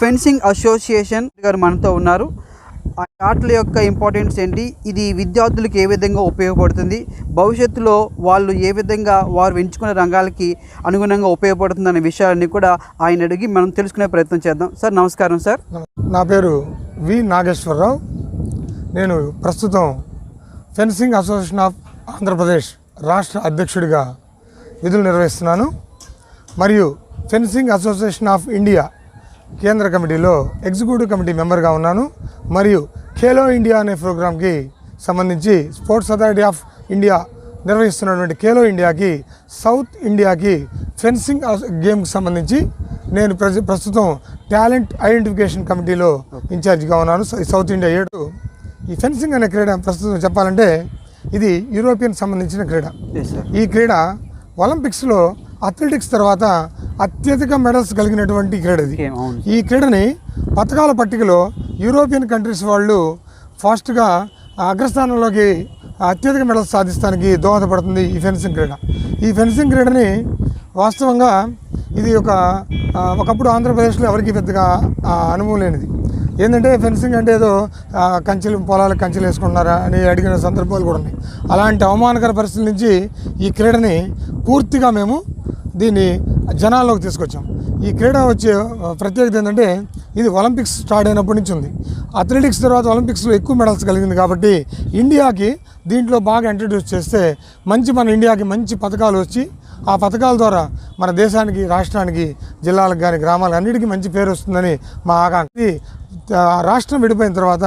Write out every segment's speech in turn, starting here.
Fencing association గారు మనతో ఉన్నారు. ఆటల యొక్క ఇంపార్టెన్స్ ఏంటి? ఇది విద్యార్థులకు ఏ విధంగా ఉపయోగపడుతుంది? భవిష్యత్తులో వాళ్ళు ఏ విధంగా వారు ఎంచుకునే రంగాలకి అనుగుణంగా ఉపయోగపడుతుంది అనే విషయాన్ని కూడా ఆయన అడిగి మనం తెలుసుకునే ప్రయత్నం చేద్దాం. సార్ నమస్కారం సార్. నా పేరు వి నాగేశ్వరరావు. నేను ప్రస్తుతం ఫెన్సింగ్ అసోసియేషన్ ఆఫ్ ఆంధ్రప్రదేశ్ రాష్ట్ర అధ్యక్షుడిగా విధులు నిర్వహిస్తున్నాను. మరియు ఫెన్సింగ్ అసోసియేషన్ ఆఫ్ ఇండియా కేంద్ర కమిటీలో ఎగ్జిక్యూటివ్ కమిటీ మెంబర్గా ఉన్నాను. మరియు ఖేలో ఇండియా అనే ప్రోగ్రాంకి సంబంధించి స్పోర్ట్స్ అథారిటీ ఆఫ్ ఇండియా నిర్వహిస్తున్నటువంటి ఖేలో ఇండియాకి సౌత్ ఇండియాకి ఫెన్సింగ్ గేమ్కి సంబంధించి నేను ప్రస్తుతం టాలెంట్ ఐడెంటిఫికేషన్ కమిటీలో ఇన్ఛార్జిగా ఉన్నాను. సౌ- సౌత్ ఇండియా ఏడు. ఈ ఫెన్సింగ్ అనే క్రీడ ప్రస్తుతం చెప్పాలంటే ఇది యూరోపియన్ సంబంధించిన క్రీడ. ఈ క్రీడ ఒలింపిక్స్లో అథ్లెటిక్స్ తర్వాత అత్యధిక మెడల్స్ కలిగినటువంటి క్రీడ ఇది. ఈ క్రీడని పథకాల పట్టికలో యూరోపియన్ కంట్రీస్ వాళ్ళు ఫాస్ట్గా అగ్రస్థానంలోకి అత్యధిక మెడల్స్ సాధిస్తానికి దోహదపడుతుంది ఈ ఫెన్సింగ్ క్రీడ. ఈ ఫెన్సింగ్ క్రీడని వాస్తవంగా ఇది ఒక ఒకప్పుడు ఆంధ్రప్రదేశ్లో ఎవరికి పెద్దగా అనుభవం లేనిది. ఏంటంటే ఫెన్సింగ్ అంటే ఏదో కంచెలు పొలాలకు కంచెలు వేసుకుంటున్నారా అని అడిగిన సందర్భాలు కూడా ఉన్నాయి. అలాంటి అవమానకర పరిస్థితుల నుంచి ఈ క్రీడని పూర్తిగా మేము దీన్ని జనాల్లోకి తీసుకొచ్చాం. ఈ క్రీడ వచ్చే ప్రత్యేకత ఏంటంటే ఇది ఒలింపిక్స్ స్టార్ట్ అయినప్పటి నుంచి ఉంది. అథ్లెటిక్స్ తర్వాత ఒలింపిక్స్లో ఎక్కువ మెడల్స్ కలిగింది కాబట్టి ఇండియాకి దీంట్లో బాగా ఇంట్రడ్యూస్ చేస్తే మంచి మన ఇండియాకి మంచి పథకాలు వచ్చి ఆ పథకాల ద్వారా మన దేశానికి రాష్ట్రానికి జిల్లాలకు కానీ గ్రామాలకు అన్నిటికీ మంచి పేరు వస్తుందని మా ఆకాంక్ష. ఆ, రాష్ట్రం విడిపోయిన తర్వాత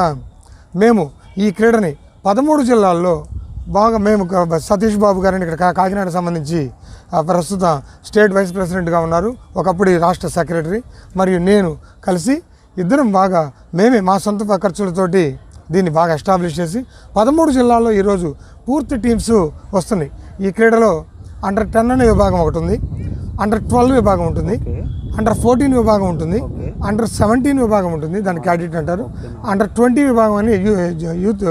మేము ఈ క్రీడని పదమూడు జిల్లాల్లో బాగా మేము సతీష్ బాబు గారిని ఇక్కడ కాకినాడ సంబంధించి ప్రస్తుతం స్టేట్ వైస్ ప్రెసిడెంట్గా ఉన్నారు. ఒకప్పుడు రాష్ట్ర సెక్రటరీ. మరియు నేను కలిసి ఇద్దరం బాగా మేమే మా సొంత ఖర్చులతోటి దీన్ని బాగా ఎస్టాబ్లిష్ చేసి పదమూడు జిల్లాల్లో ఈరోజు పూర్తి టీమ్స్ వస్తున్నాయి. ఈ క్రీడలో అండర్ టెన్ అనే విభాగం ఒకటి ఉంది. అండర్ ట్వెల్వ్ విభాగం ఉంటుంది. అండర్ ఫోర్టీన్ విభాగం ఉంటుంది. అండర్ సెవెంటీన్ విభాగం ఉంటుంది. దాన్ని క్యాడెట్ అంటారు. అండర్ ట్వంటీ విభాగం అని youth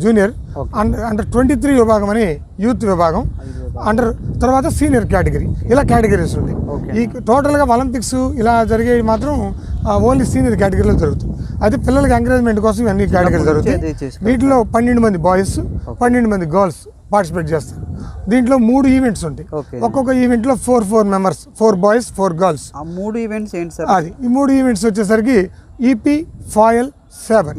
junior. Under under twenty three విభాగం అని యూత్ విభాగం. అండర్ తర్వాత సీనియర్ కేటగిరీ ఇలా కేటగిరీస్ ఉంటాయి ఓకే. ఈ టోటల్గా ఒలింపిక్స్ ఇలా జరిగేవి మాత్రం ఓన్లీ సీనియర్ కేటగిరీలో జరుగుతుంది. అయితే పిల్లలకి ఎంకరేజ్మెంట్ కోసం ఇవన్నీ కేటగిరీలు ఇది జరుగుతాయి. వీటిలో పన్నెండు మంది బాయ్స్ పన్నెండు మంది గర్ల్స్ పార్టిసిపేట్ చేస్తారు. దీంట్లో మూడు ఈవెంట్స్ ఉంటాయి. ఒక్కొక్క ఈవెంట్లో four four members four boys four girls. ఆ మూడు ఈవెంట్స్ ఏంటి సార్? అది ఈ మూడు ఈవెంట్స్ వచ్చేసరికి ఈపీ ఫాయిల్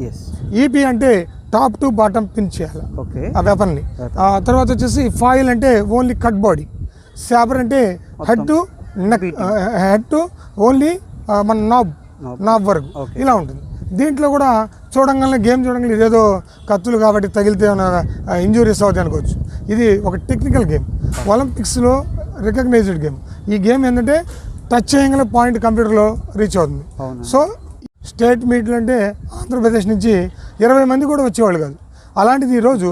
ఎస్ ఈపీ అంటే టాప్ టు బాటమ్ పిన్ చేయాలి. ఓకే. ఆ వెపన్ని ఆ తర్వాత వచ్చేసి ఫాయిల్ అంటే ఓన్లీ కట్ బాడీ. సేబర్ అంటే head to neck head to only మన నాబ్. నాబ్. వరకు. ఇలా ఉంటుంది. దీంట్లో కూడా చూడంగానే గేమ్ చూడంగానే ఇదేదో కత్తులు కాబట్టి తగిలితే ఇంజురీస్ అవుతాయి అనుకోవచ్చు. ఇది ఒక టెక్నికల్ గేమ్. ఒలింపిక్స్లో రికగ్నైజ్డ్ గేమ్. ఈ గేమ్ ఏంటంటే టచ్ చేయగల పాయింట్ కంప్యూటర్లో రీచ్ అవుతుంది. సో స్టేట్ మీట్లు అంటే ఆంధ్రప్రదేశ్ నుంచి ఇరవై మంది కూడా వచ్చేవాళ్ళు కాదు. అలాంటిది ఈరోజు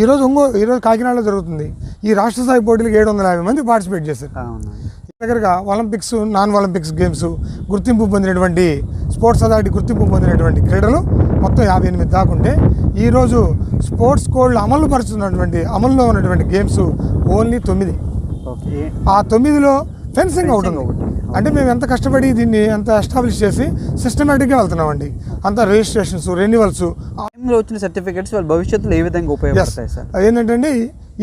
ఈరోజు ఇంకో ఈరోజు కాకినాడలో జరుగుతుంది. ఈ రాష్ట్ర స్థాయి పోటీలకు ఏడు వందల యాభై మంది పార్టిసిపేట్ చేశారు. దగ్గరగా ఒలింపిక్స్ నాన్ ఒలింపిక్స్ గేమ్స్ గుర్తింపు పొందినటువంటి స్పోర్ట్స్ అథారిటీ గుర్తింపు పొందినటువంటి క్రీడలు మొత్తం యాభై ఎనిమిది దాకుంటే ఈరోజు స్పోర్ట్స్ కోడ్లు అమలు పరుస్తున్నటువంటి అమల్లో ఉన్నటువంటి గేమ్స్ ఓన్లీ తొమ్మిది. ఓకే. ఆ తొమ్మిదిలో ఫెన్సింగ్ ఒకటి ఉంది. ఒకటి. అంటే మేము ఎంత కష్టపడి దీన్ని ఎంత ఎస్టాబ్లిష్ చేసి సిస్టమేటిక్గా వెళ్తున్నామండి. అంత రిజిస్ట్రేషన్స్ రెన్యువల్స్ టైంలో వచ్చిన సర్టిఫికెట్స్ వాళ్ళ భవిష్యత్తులో ఏ విధంగా ఉపయోగపడతాయి సార్? ఏంటంటే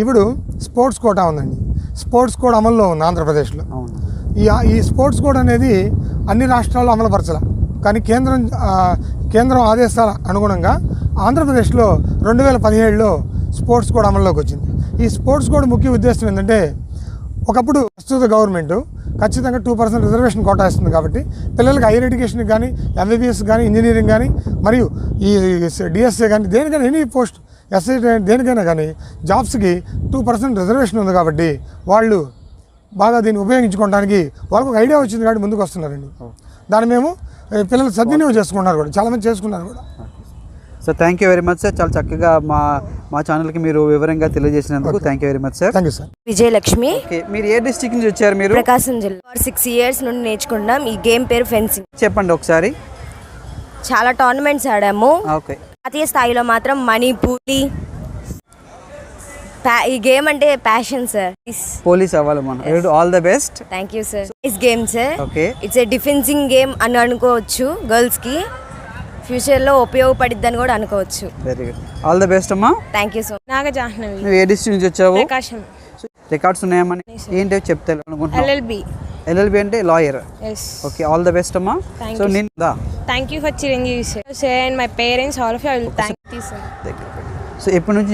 ఇప్పుడు స్పోర్ట్స్ కోటా ఉందండి. స్పోర్ట్స్ కోడ్ అమల్లో ఉంది ఆంధ్రప్రదేశ్లో. ఈ ఈ స్పోర్ట్స్ కోడ్ అనేది అన్ని రాష్ట్రాల్లో అమలుపరచాల. కానీ కేంద్రం కేంద్రం ఆదేశాల అనుగుణంగా ఆంధ్రప్రదేశ్లో రెండు వేల పదిహేడులో స్పోర్ట్స్ కోడ్ అమల్లోకి వచ్చింది. ఈ స్పోర్ట్స్ కోడ్ ముఖ్య ఉద్దేశం ఏంటంటే ఒకప్పుడు ప్రస్తుత గవర్నమెంట్ ఖచ్చితంగా టూ పర్సెంట్ రిజర్వేషన్ కోటా ఇస్తుంది కాబట్టి పిల్లలకి హైయర్ ఎడ్యుకేషన్కి కానీ ఎంబీబీఎస్ కానీ ఇంజనీరింగ్ కానీ మరియు ఈ డిఎస్ఏ కానీ దేనికైనా ఎనీ పోస్ట్ ఎస్ఐ దేనికైనా కానీ జాబ్స్కి టూ పర్సెంట్ రిజర్వేషన్ ఉంది కాబట్టి వాళ్ళు బాగా దీన్ని ఉపయోగించుకోవడానికి వాళ్ళకు ఒక ఐడియా వచ్చింది కాబట్టి ముందుకు వస్తున్నారండి. దాన్ని మేము పిల్లలు సద్వినియోగం చేసుకున్నారు కూడా చాలామంది చేసుకున్నారు కూడా. So thank you very much sir చాలా చక్కగా మా మా ఛానల్కి మీరు వివరంగా తెలియజేసినందుకు thank you very much sir thank you sir Vijayalakshmi. మీరు ఏ డిస్ట్రిక్ట్ నుంచి వచ్చారు మీరు? ప్రకాశం జిల్లా. సిక్స్ ఇయర్స్ నుండి నేర్చుకుంటున్నాం. ఈ గేమ్ పేరు ఫెన్సింగ్ చెప్పండి ఒకసారి. చాలా టోర్నమెంట్స్ ఆడాము. ఓకే జాతీయ స్థాయిలో మాత్రం మణిపూరి. ఈ గేమ్ అంటే ప్యాషన్ సార్ పోలీస్ అవ్వాలి మనం. All the best thank you sir is game sir okay it's a defencing game అని అనుకోవచ్చు గర్ల్స్కి ఫ్యూచర్లో ఉపయోగపడిద్దని కూడా అనుకోవచ్చు. Very good all the best అమ్మా. Thank you so Naga Jahnavi నువ్వు ఏ డిస్ట్రిక్ట్ నుంచి వచ్చావు? ప్రకాశం. రికార్డ్స్ ఉన్నాయమ్మని ఏంటో చెప్తా ఎల్ఎల్బి ఎల్ఎల్బి అంటే lawyer okay all the best అమ్మా. సో you, నేను దా. Thank you for Chiranjeevi sir sir and my parents all of you I will thank you sir so ఎప్పటి నుంచి